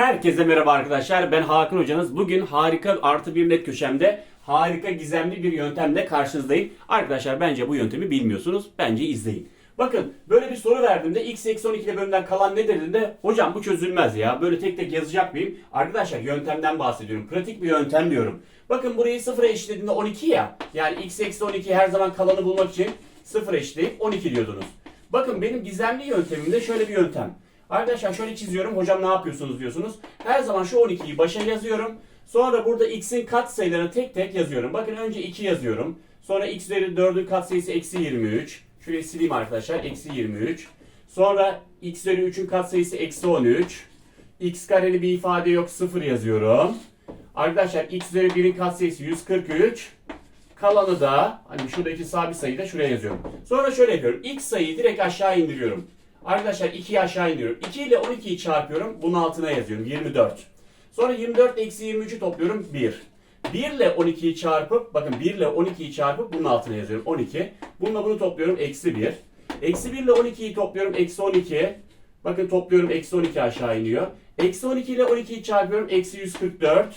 Herkese merhaba arkadaşlar. Ben Hakan hocanız. Bugün harika artı bir net köşemde harika gizemli bir yöntemle karşınızdayım. Arkadaşlar bence bu yöntemi bilmiyorsunuz. Bence izleyin. Bakın böyle bir soru verdiğimde x eksi 12 ile bölümden kalan nedir dediğinde hocam bu çözülmez ya. Böyle tek tek yazacak mıyım? Arkadaşlar yöntemden bahsediyorum. Pratik bir yöntem diyorum. Bakın burayı sıfıra eşitlediğinde 12 ya. Yani x eksi 12 her zaman kalanı bulmak için sıfıra eşitleyip 12 diyordunuz. Bakın benim gizemli yöntemimde şöyle bir yöntem. Arkadaşlar şöyle çiziyorum. Hocam ne yapıyorsunuz diyorsunuz. Her zaman şu 12'yi başa yazıyorum. Sonra burada x'in kat sayılarını tek tek yazıyorum. Bakın önce 2 yazıyorum. Sonra x üzeri 4'ün kat sayısı eksi 23. Şurayı sileyim arkadaşlar. Eksi 23. Sonra x üzeri 3'ün kat sayısı eksi 13. x kareli bir ifade yok 0 yazıyorum. Arkadaşlar x üzeri 1'in kat sayısı 143. Kalanı da hani şuradaki sabit sayıyı da şuraya yazıyorum. Sonra şöyle yapıyorum. X sayıyı direkt aşağı indiriyorum. Arkadaşlar 2'yi aşağı indiriyorum. 2 ile 12'yi çarpıyorum. Bunun altına yazıyorum. 24. Sonra 24 ile eksi 23'ü topluyorum. 1. 1 ile 12'yi çarpıp bakın 1 ile 12'yi çarpıp bunun altına yazıyorum. 12. Bununla bunu topluyorum. Eksi 1. Eksi 1 ile 12'yi topluyorum. Eksi 12. Bakın topluyorum. Eksi 12 aşağı iniyor. Eksi 12 ile 12'yi çarpıyorum. Eksi 144.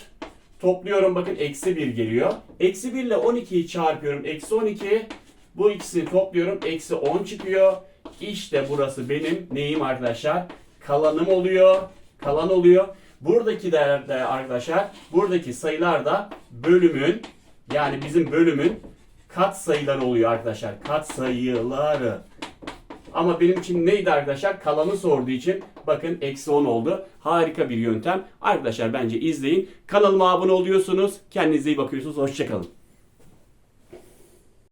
Topluyorum bakın eksi 1 geliyor. Eksi 1 ile 12'yi çarpıyorum. Eksi 12. Bu ikisini topluyorum. Eksi 10 çıkıyor. İşte burası benim neyim arkadaşlar? Kalanım oluyor. Kalan oluyor. Buradaki değerde arkadaşlar buradaki sayılar da bölümün yani bizim bölümün kat sayıları oluyor arkadaşlar. Kat sayıları. Ama benim için neydi arkadaşlar? Kalanı sorduğu için bakın eksi 10 oldu. Harika bir yöntem. Arkadaşlar bence izleyin. Kanalıma abone oluyorsunuz. Kendinize iyi bakıyorsunuz. Hoşçakalın.